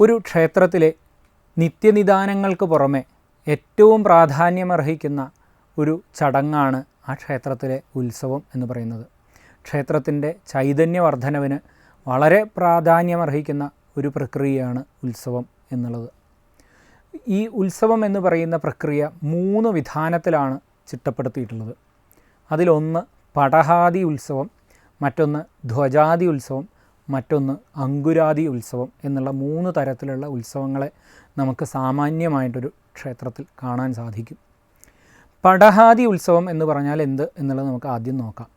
ഒരു ക്ഷേത്രത്തിലെ നിത്യനിദാനങ്ങൾക്ക് പുറമെ ഏറ്റവും പ്രാധാന്യമർഹിക്കുന്ന ഒരു ചടങ്ങാണ് ആ ക്ഷേത്രത്തിലെ ഉത്സവം എന്ന് പറയുന്നത്. ക്ഷേത്രത്തിന്റെ ചൈതന്യവർദ്ധനവിന് വളരെ പ്രാധാന്യമർഹിക്കുന്ന ഒരു പ്രക്രിയയാണ് ഉത്സവം എന്നുള്ളത്. ഈ ഉത്സവം എന്ന് പറയുന്ന പ്രക്രിയ മൂന്ന് വിധാനത്തിലാണ് ചിട്ടപ്പെടുത്തിയിട്ടുള്ളത്. അതിലൊന്ന് പടഹാദി ഉത്സവം മറ്റൊന്ന് ധ്വജാതി ഉത്സവം മറ്റൊന്ന് അങ്കുരാതി ഉത്സവം എന്നുള്ള മൂന്ന് തരത്തിലുള്ള ഉത്സവങ്ങളെ നമുക്ക് സാമാന്യമായിട്ടൊരു ക്ഷേത്രത്തിൽ കാണാൻ സാധിക്കും. പടഹാദി ഉത്സവം എന്ന് പറഞ്ഞാൽ എന്ത് എന്നുള്ളത് നമുക്ക് ആദ്യം നോക്കാം.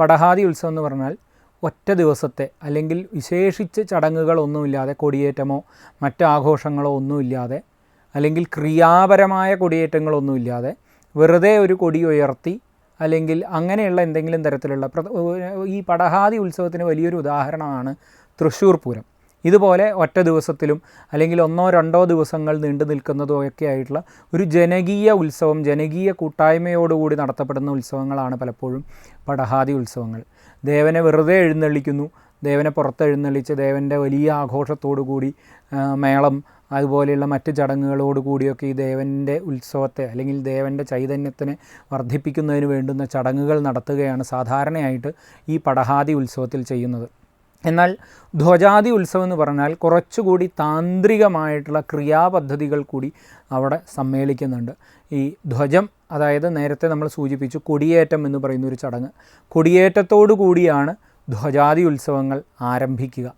പടഹാദി ഉത്സവം എന്ന് പറഞ്ഞാൽ ഒറ്റ ദിവസത്തെ അല്ലെങ്കിൽ വിശേഷിച്ച് ചടങ്ങുകളൊന്നുമില്ലാതെ കൊടിയേറ്റമോ മറ്റ് ആഘോഷങ്ങളോ ഒന്നുമില്ലാതെ അല്ലെങ്കിൽ ക്രിയാപരമായ കൊടിയേറ്റങ്ങളൊന്നുമില്ലാതെ വെറുതെ ഒരു കൊടി ഉയർത്തി അല്ലെങ്കിൽ അങ്ങനെയുള്ള എന്തെങ്കിലും തരത്തിലുള്ള ഈ പടഹാദി ഉത്സവത്തിന് വലിയൊരു ഉദാഹരണമാണ് തൃശ്ശൂർ പൂരം. ഇതുപോലെ ഒറ്റ ദിവസത്തിലും അല്ലെങ്കിൽ ഒന്നോ രണ്ടോ ദിവസങ്ങൾ നീണ്ടു നിൽക്കുന്നതോ ഒക്കെ ആയിട്ടുള്ള ഒരു ജനകീയ ഉത്സവം ജനകീയ കൂട്ടായ്മയോടുകൂടി നടത്തപ്പെടുന്ന ഉത്സവങ്ങളാണ് പലപ്പോഴും പടഹാദി ഉത്സവങ്ങൾ. ദേവനെ വെറുതെ എഴുന്നള്ളിക്കുന്നു. ദേവനെ പുറത്ത് എഴുന്നള്ളിച്ച് ദേവന്റെ വലിയ ആഘോഷത്തോടു കൂടി മേളം അതുപോലെയുള്ള മറ്റ് ചടങ്ങുകളോട് കൂടിയൊക്കെ ഈ ദേവന്റെ ഉത്സവത്തെ അല്ലെങ്കിൽ ദേവന്റെ ചൈതന്യത്തിനെ വർദ്ധിപ്പിക്കുന്നതിന് വേണ്ടുന്ന ചടങ്ങുകൾ നടത്തുകയാണ് സാധാരണയായിട്ട് ഈ പടഹാദി ഉത്സവത്തിൽ ചെയ്യുന്നത്. എന്നാൽ ധ്വജാതി ഉത്സവം എന്ന് പറഞ്ഞാൽ കുറച്ചുകൂടി താന്ത്രികമായിട്ടുള്ള ക്രിയാപദ്ധതികൾ കൂടി അവിടെ സമ്മേളിക്കുന്നുണ്ട്. ഈ ധ്വജം അതായത് നേരത്തെ നമ്മൾ സൂചിപ്പിച്ചു കൊടിയേറ്റം എന്ന് പറയുന്ന ഒരു ചടങ്ങ്. കൊടിയേറ്റത്തോടു കൂടിയാണ് ധ്വജാതി ഉത്സവങ്ങൾ ആരംഭിക്കുക.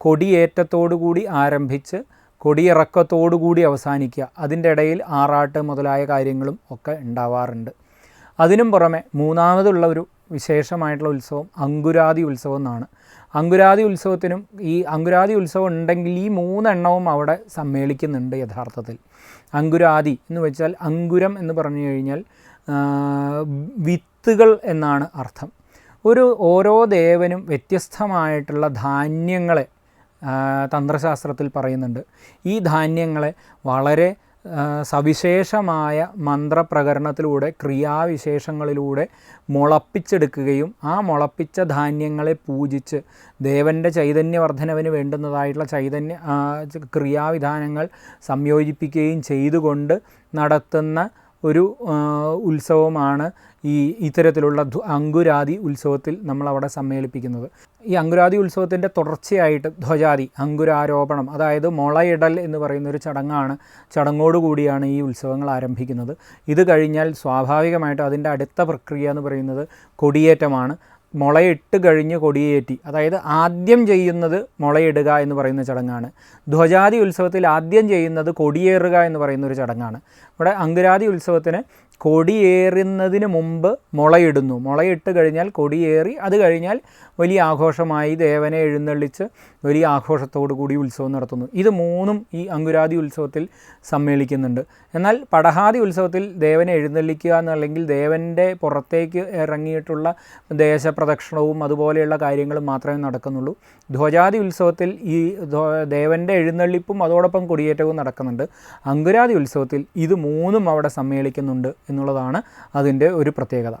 കൊടിയേറ്റത്തോടു കൂടി ആരംഭിച്ച് കൊടിയിറക്കത്തോടുകൂടി അവസാനിക്കുക. അതിന്റെ ഇടയിൽ ആറാട്ട് മുതലായ കാര്യങ്ങളും ഒക്കെ ഉണ്ടാവാറുണ്ട്. അതിനും പുറമെ മൂന്നാമതുള്ള ഒരു വിശേഷമായിട്ടുള്ള ഉത്സവം അങ്കുരാതി ഉത്സവം എന്നാണ്. അങ്കുരാതി ഉത്സവത്തിനും ഈ അങ്കുരാതി ഉത്സവം ഉണ്ടെങ്കിൽ ഈ മൂന്നെണ്ണവും അവിടെ സമ്മേളിക്കുന്നുണ്ട് യഥാർത്ഥത്തിൽ. അങ്കുരാതി എന്ന് വെച്ചാൽ അങ്കുരം എന്ന് പറഞ്ഞു കഴിഞ്ഞാൽ വിത്തുകൾ എന്നാണ് അർത്ഥം. ഒരു ഓരോ ദേവനും വ്യത്യസ്തമായിട്ടുള്ള ധാന്യങ്ങളെ തന്ത്രശാസ്ത്രത്തിൽ പറയുന്നുണ്ട്. ഈ ധാന്യങ്ങളെ വളരെ സവിശേഷമായ മന്ത്രപ്രകരണത്തിലൂടെ ക്രിയാവിശേഷങ്ങളിലൂടെ മുളപ്പിച്ചെടുക്കുകയും ആ മുളപ്പിച്ച ധാന്യങ്ങളെ പൂജിച്ച് ദേവന്റെ ചൈതന്യവർദ്ധനവിന് വേണ്ടുന്നതായിട്ടുള്ള ചൈതന്യ ക്രിയാവിധാനങ്ങൾ സംയോജിപ്പിക്കുകയും ചെയ്തുകൊണ്ട് നടത്തുന്ന ഒരു ഉത്സവമാണ് ഈ ഇത്തരത്തിലുള്ള അങ്കുരാതി ഉത്സവത്തിൽ നമ്മളവിടെ സമ്മേളിപ്പിക്കുന്നത്. ഈ അങ്കുരാതി ഉത്സവത്തിന്റെ തുടർച്ചയായിട്ട് ധ്വജാതി അങ്കുരാരോപണം അതായത് മുളയിടൽ എന്ന് പറയുന്ന ഒരു ചടങ്ങാണ് ചടങ്ങോടുകൂടിയാണ് ഈ ഉത്സവങ്ങൾ ആരംഭിക്കുന്നത്. ഇത് കഴിഞ്ഞാൽ സ്വാഭാവികമായിട്ട് അതിന്റെ അടുത്ത പ്രക്രിയ എന്ന് പറയുന്നത് കൊടിയേറ്റമാണ്. മുളയിട്ട് കഴിഞ്ഞ് കൊടിയേറ്റി അതായത് ആദ്യം ചെയ്യുന്നത് മുളയിടുക എന്ന് പറയുന്ന ചടങ്ങാണ്. ധ്വജാതി ഉത്സവത്തിൽ ആദ്യം ചെയ്യുന്നത് കൊടിയേറുക എന്ന് പറയുന്ന ഒരു ചടങ്ങാണ്. ഇവിടെ അങ്കുരാതി ഉത്സവത്തിന് കൊടിയേറുന്നതിന് മുമ്പ് മുളയിടുന്നു. മുളയിട്ട് കഴിഞ്ഞാൽ കൊടിയേറി അത് കഴിഞ്ഞാൽ വലിയ ആഘോഷമായി ദേവനെ എഴുന്നള്ളിച്ച് വലിയ ആഘോഷത്തോടു കൂടി ഉത്സവം നടത്തുന്നു. ഇത് മൂന്നും ഈ അങ്കുരാതി ഉത്സവത്തിൽ സമ്മേളിക്കുന്നുണ്ട്. എന്നാൽ പടഹാദി ഉത്സവത്തിൽ ദേവനെ എഴുന്നള്ളിക്കുക എന്നല്ലെങ്കിൽ ദേവന്റെ പുറത്തേക്ക് ഇറങ്ങിയിട്ടുള്ള ദേശപ്രദക്ഷിണവും അതുപോലെയുള്ള കാര്യങ്ങളും മാത്രമേ നടക്കുന്നുള്ളൂ. ധ്വജാതി ഉത്സവത്തിൽ ഈ ദേവന്റെ എഴുന്നള്ളിപ്പും അതോടൊപ്പം കൊടിയേറ്റവും നടക്കുന്നുണ്ട്. അങ്കുരാതി ഉത്സവത്തിൽ ഇത് മൂന്നും അവിടെ സമ്മേളിക്കുന്നുണ്ട് എന്നുള്ളതാണ് അതിന്റെ ഒരു പ്രത്യേകത.